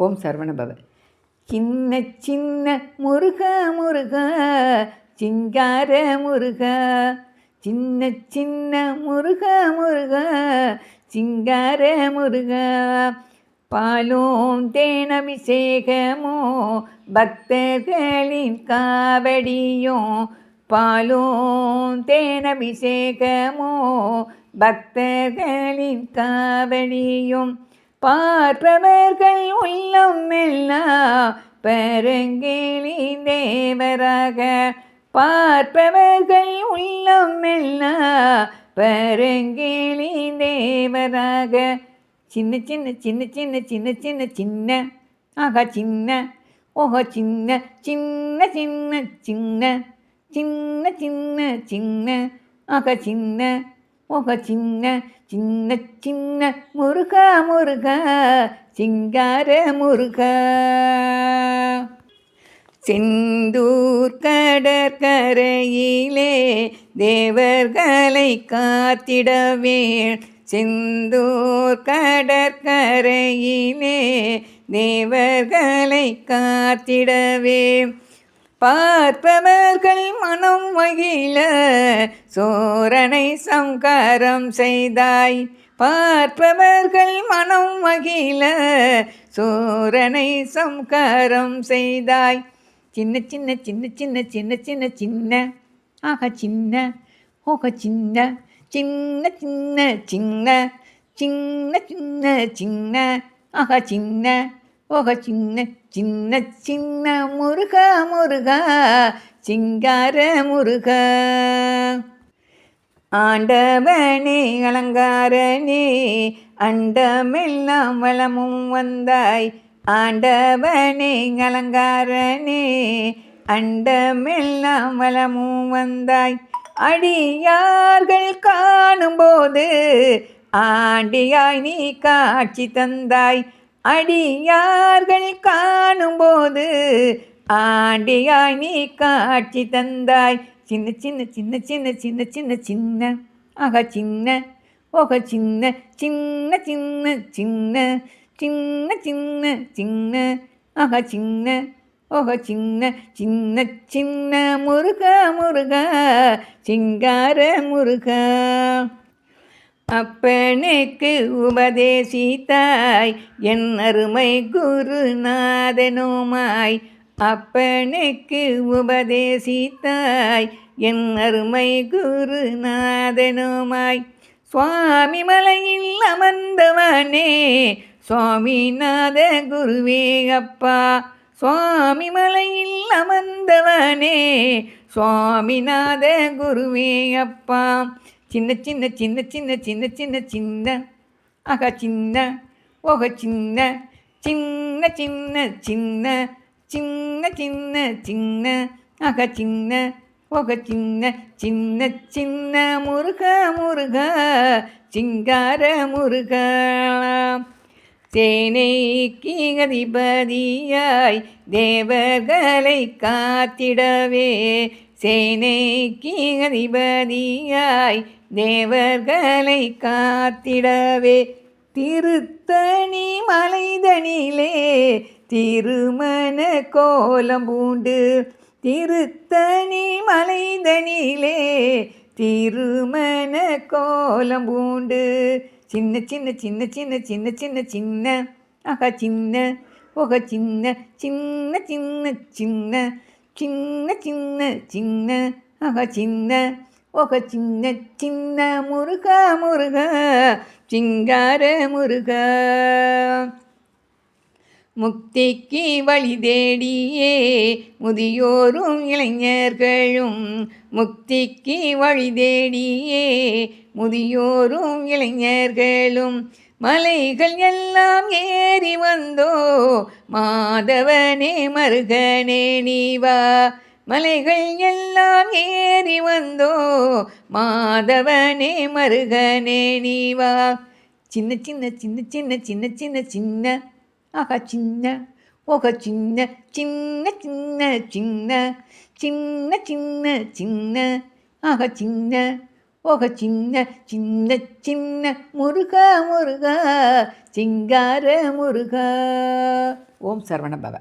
ஓம் சரவணபவ சின்ன சின்ன முருக முருக சிங்கார முருக. சின்ன சின்ன முருக முருக சிங்கார முருக. பாலும் தேனபிஷேகமோ பக்தர்களின் காவடியும் பாலும் தேனபிஷேகமோ பக்தர்களின் காவடியும். பார்ப்பவர்கள் உள்ளம் எல்லாம் பரங்கிளி தேவராக பார்ப்பவர்கள் உள்ளம் எல்லாம் பரங்கிளி தேவராக சின்ன சின்ன சின்ன சின்ன சின்ன சின்ன சின்ன ஆகா சின்ன ஓஹோ சின்ன சின்ன சின்ன சின்ன சின்ன சின்ன சின்ன ஆகா சின்ன முக சின்ன சின்ன சின்ன முருகா முருகா சிங்கார முருகா. செந்தூர் கடற்கரையிலே தேவர்களை காத்திடவே செந்தூர் கடற்கரையிலே தேவர்களை காத்திடவே பார்ப்பவர்கள் மனம் மகிழ சோரனை சங்காரம் செய்தாய் பார்ப்பவர்கள் மனம் மகிழ சோரனை சம்காரம் செய்தாய் சின்ன சின்ன சின்ன சின்ன சின்ன சின்ன சின்ன ஆக சின்ன ஓக சின்ன சின்ன சின்ன சின்ன சின்ன சின்ன சின்ன ஆக சின்ன ஓக சின்ன சின்ன சின்ன முருகா முருகா சிங்கார முருகா. ஆண்டவனே அலங்காரனே அண்டமெல்லாம் வளமும் வந்தாய். ஆண்டவனே அலங்காரனே அண்டமெல்லாம் வளமும் வந்தாய். அடியார்கள் காணும்போது ஆண்டியாய் நீ காட்சி தந்தாய். அடியார்கள் காணும்போது ஆண்டியாய் நீ காட்சி தந்தாய் சின்ன சின்ன சின்ன சின்ன சின்ன சின்ன சின்ன ஆக சின்ன ஓக சின்ன சின்ன சின்ன சின்ன சின்ன சின்ன சின்ன ஆக சின்ன ஓக சின்ன சின்ன சின்ன முருக முருக சிங்கார முருகா அப்பனுக்கு உபதேசித்தாய் என் அருமை குருநாதனுமாய். அப்பனுக்கு உபதேசித்தாய் என் அருமை குருநாதனுமாய். சுவாமி மலையில் அமர்ந்தவனே சுவாமிநாத குருவே அப்பா. சுவாமி மலையில் அமர்ந்தவனே சுவாமிநாத குருவே அப்பா. சின்ன சின்ன சின்ன சின்ன சின்ன சின்ன சின்ன. ஆகா சின்ன ஓக சின்ன. சின்ன சின்ன சின்ன. சின்ன சின்ன சின்ன. ஆக சின்ன ஓக சின்ன. சின்ன சின்ன முருக முருக. சிங்கார முருக. சேனை கீகதிபதியாய் தேவர்களை காத்திடவே சேனைக்கு அதிபதியாய் தேவர்களை காத்திடவே. திருத்தணி மலைதனிலே திருமண கோலம் பூண்டு. திருத்தணி மலைதனிலே திருமண கோலம் பூண்டு. சின்ன சின்ன சின்ன சின்ன சின்ன சின்ன சின்ன ஆகா சின்ன ஓக சின்ன சின்ன சின்ன சின்ன சின்ன சின்ன சின்ன ஆகா சின்ன ஒக சின்ன சின்ன முருக முருக சிங்கார முருக. முக்திக்கு வழி தேடியே முதியோரும் இளைஞர்களும் முக்திக்கு வழி தேடியே முதியோரும் இளைஞர்களும் மலைகள் எல்லாம் ஏ வந்தோ? மாதவனே மருகனே நீவா மலைகள் எல்லாம் ஏறி வந்தோ? மாதவனே மருகனே நீவா சின்ன சின்ன சின்ன சின்ன சின்ன சின்ன சின்ன. ஆகா சின்ன. ஓக சின்ன சின்ன சின்ன சின்ன. சின்ன சின்ன சின்ன. ஆக சின்ன. ஓக சின்ன சின்ன சின்ன முருகா முருகா சிங்கார முருகா. ஓம் சரவண பவ.